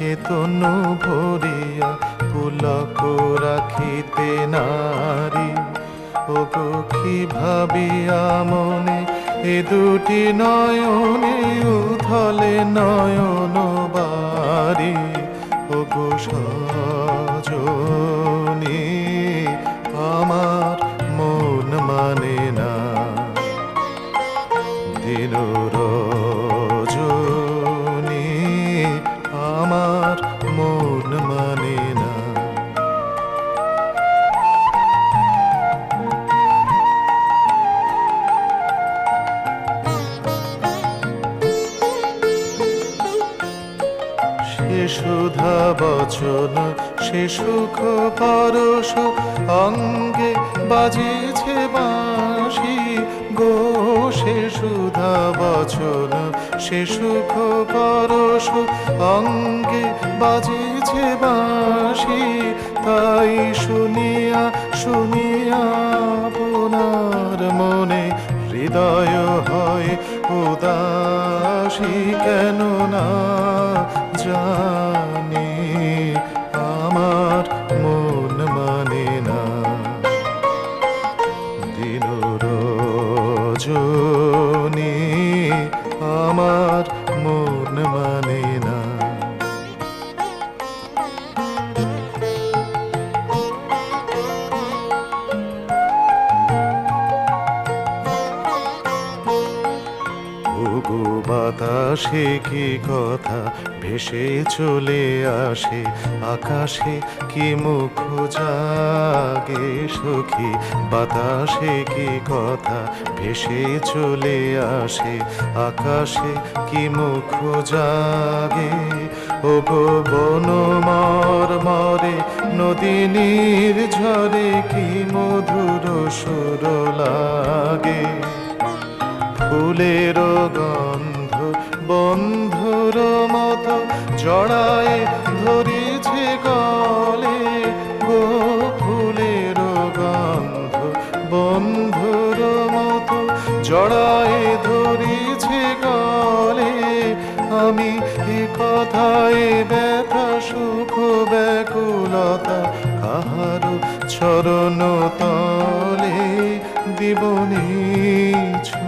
এ তনু ভরিয়া পুলক রাখিতে নারী। ও কি ভাবিয়া মনে, এ দুটি নয়নে উথলে নয়ন বাড়ি। ও সজনী, আমার মন মানে না। দিন সে সুধা বচন, সে সুখ পরশ অঙ্গে বাজিছে বাঁশি। গো, সে সুধা বচন, সে সুখ পরশ অঙ্গে বাজিছে বাঁশি। তাই শুনিয়া শুনিয়া আপনার মনে হৃদয় হয় উদাসী কেন না জানি আমার মন মানে না। দিন রজনী আমার বাতাসে কি কথা? ভেসে চলে আসে আকাশে কি মুখ জাগে সখী? বাতাসে কি কথা? ভেসে চলে আসে আকাশে কি মুখ জাগে? ওগো বন মর মরে, নদীনীর ঝরে কি মধুর সুর লাগে? ফুলের গন্ধ বন্ধুর মতো জড়ায় ধরেছে গলে গো ফুলের গন্ধ। বন্ধুর মতো জড়ায় ধরেছে গলে আমি এ কথায় ব্যথা, সুখ, ব্যাকুলতা কাহারো চরণ তলে দিবনি ছুনি